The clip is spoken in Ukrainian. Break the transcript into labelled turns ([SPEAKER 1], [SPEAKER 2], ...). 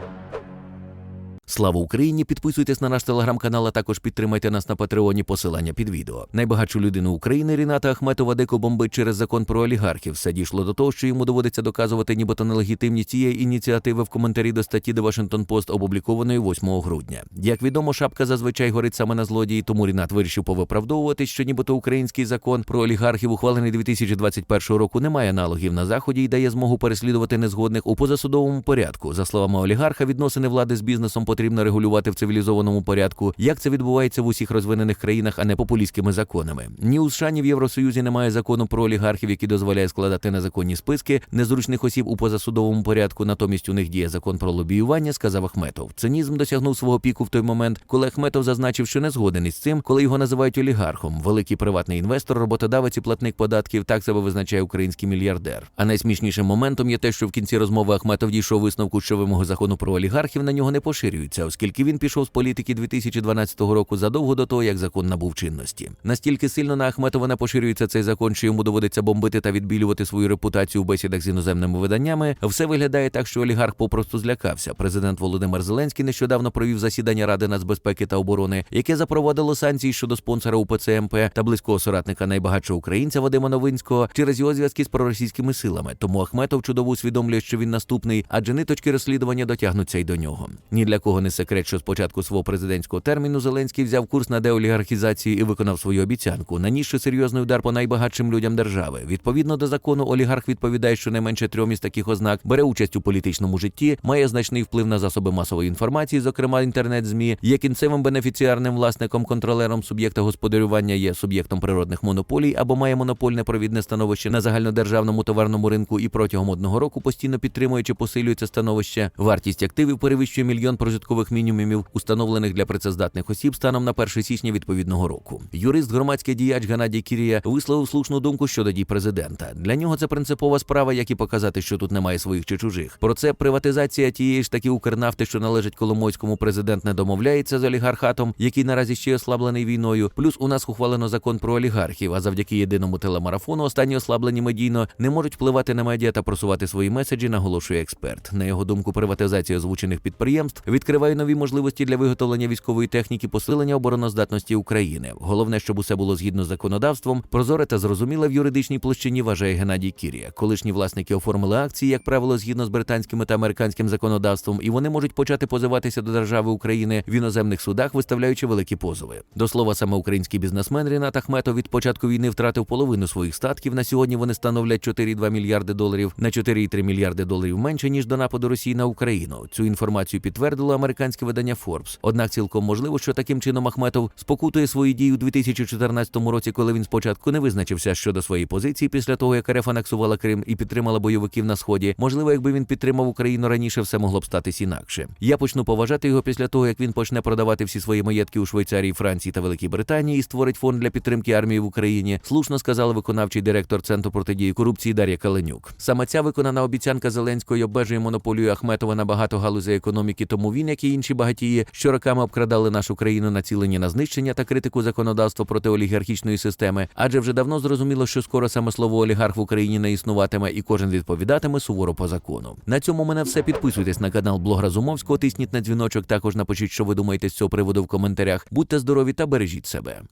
[SPEAKER 1] Bye. Слава Україні! Підписуйтесь на наш телеграм-канал, а також підтримайте нас на Патреоні. Посилання під відео. Найбагатшу людину України Ріната Ахметова деко бомбить через закон про олігархів. Все дійшло до того, що йому доводиться доказувати нібито нелегітимність цієї ініціативи в коментарі до статті The Washington Post, опублікованої 8 грудня. Як відомо, шапка зазвичай горить саме на злодії, тому Рінат вирішив повиправдовувати, що нібито український закон про олігархів, ухвалений 2021 року, не має аналогів на заході і дає змогу переслідувати незгодних у позасудовому порядку. За словами олігарха, відносини влади з бізнесом потрібно регулювати в цивілізованому порядку, як це відбувається в усіх розвинених країнах, а не популістськими законами. Ні у США, ні в Євросоюзі немає закону про олігархів, який дозволяє складати незаконні списки незручних осіб у позасудовому порядку. Натомість у них діє закон про лобіювання, сказав Ахметов. Цинізм досягнув свого піку в той момент, коли Ахметов зазначив, що не згоден із цим, коли його називають олігархом. Великий приватний інвестор, роботодавець і платник податків. Так себе визначає український мільярдер. А найсмішнішим моментом є те, що в кінці розмови Ахметов дійшов висновку, що вимоги закону про олігархів на нього не поширюються, оскільки він пішов з політики 2012 року задовго до того, як закон набув чинності. Настільки сильно на Ахметова не поширюється цей закон, що йому доводиться бомбити та відбілювати свою репутацію у бесідах з іноземними виданнями. Все виглядає так, що олігарх попросту злякався. Президент Володимир Зеленський нещодавно провів засідання Ради нацбезпеки та оборони, яке запровадило санкції щодо спонсора УПЦ МП та близького соратника найбагатшого українця Вадима Новинського через його зв'язки з проросійськими силами. Тому Ахметов чудово усвідомлює, що він наступний, адже ниточки розслідування дотягнуться й до нього. Ні для кого не секрет, що спочатку свого президентського терміну Зеленський взяв курс на деолігархізацію і виконав свою обіцянку, нанісши серйозний удар по найбагатшим людям держави. Відповідно до закону, олігарх відповідає, що не трьом із таких ознак бере участь у політичному житті, має значний вплив на засоби масової інформації, зокрема інтернет-змі, є кінцевим бенефіціарним власником, контролером суб'єкта господарювання, є суб'єктом природних монополій або має монопольне провідне становище на загальнодержавному товарному ринку і протягом одного року постійно підтримує чи посилює становище. Вартість активів перевищує мільйон прожиткових мінімумів, установлених для працездатних осіб станом на 1 січня відповідного року. Юрист, громадський діяч Геннадій Кірія висловив слушну думку щодо дій президента. Для нього це принципова справа, як і показати, що тут немає своїх чи чужих. Про це приватизація тієї ж таки Укрнафти, що належить Коломойському, президент не домовляється з олігархатом, який наразі ще ослаблений війною. Плюс у нас ухвалено закон про олігархів. А завдяки єдиному телемарафону останні ослаблені медійно не можуть впливати на медіа та просувати свої меседжі, наголошує експерт. На його думку, приватизація озвучених підприємств відкриває нові можливості для виготовлення військової техніки, посилення обороноздатності України. Головне, щоб усе було згідно з законодавством, прозоре та зрозуміле в юридичній площині вважає Геннадій Кірія. Колишні власники оформили акції, як правило, згідно з британським та американським законодавством, і вони можуть почати позиватися до держави України в іноземних судах, виставляючи великі позови. До слова, саме український бізнесмен Рінат Ахметов від початку війни втратив половину своїх статків. На сьогодні вони становлять 4,2 мільярди доларів на 4,3 мільярди доларів менше ніж до нападу Росії на Україну. Цю інформацію підтвердило американське видання Forbes. Однак цілком можливо, що таким чином Ахметов спокутує свої дії у 2014 році, коли він спочатку не визначився щодо своєї позиції після того, як РФ анексувала Крим і підтримала бойовиків на сході. Можливо, якби він підтримав Україну раніше, все могло б статись інакше. Я почну поважати його після того, як він почне продавати всі свої маєтки у Швейцарії, Франції та Великій Британії і створить фонд для підтримки армії в Україні. Слушно сказала виконавчий директор центру протидії корупції Дар'я Каленюк. Саме ця виконана обіцянка Зеленського й обмежує монополію Ахметова на багато галузей економіки. Тому він, як і інші багатії, що роками обкрадали нашу країну, націлені на знищення та критику законодавства проти олігархічної системи, адже вже давно зрозуміло, що скоро саме слово олігарх в Україні не існуватиме, і кожен відповідатиме суворо по закону. На цьому мене все. Підписуйтесь на канал Блог Разумовського, тисніть на дзвіночок. Також напишіть, що ви думаєте з цього приводу в коментарях. Будьте здорові та бережіть себе.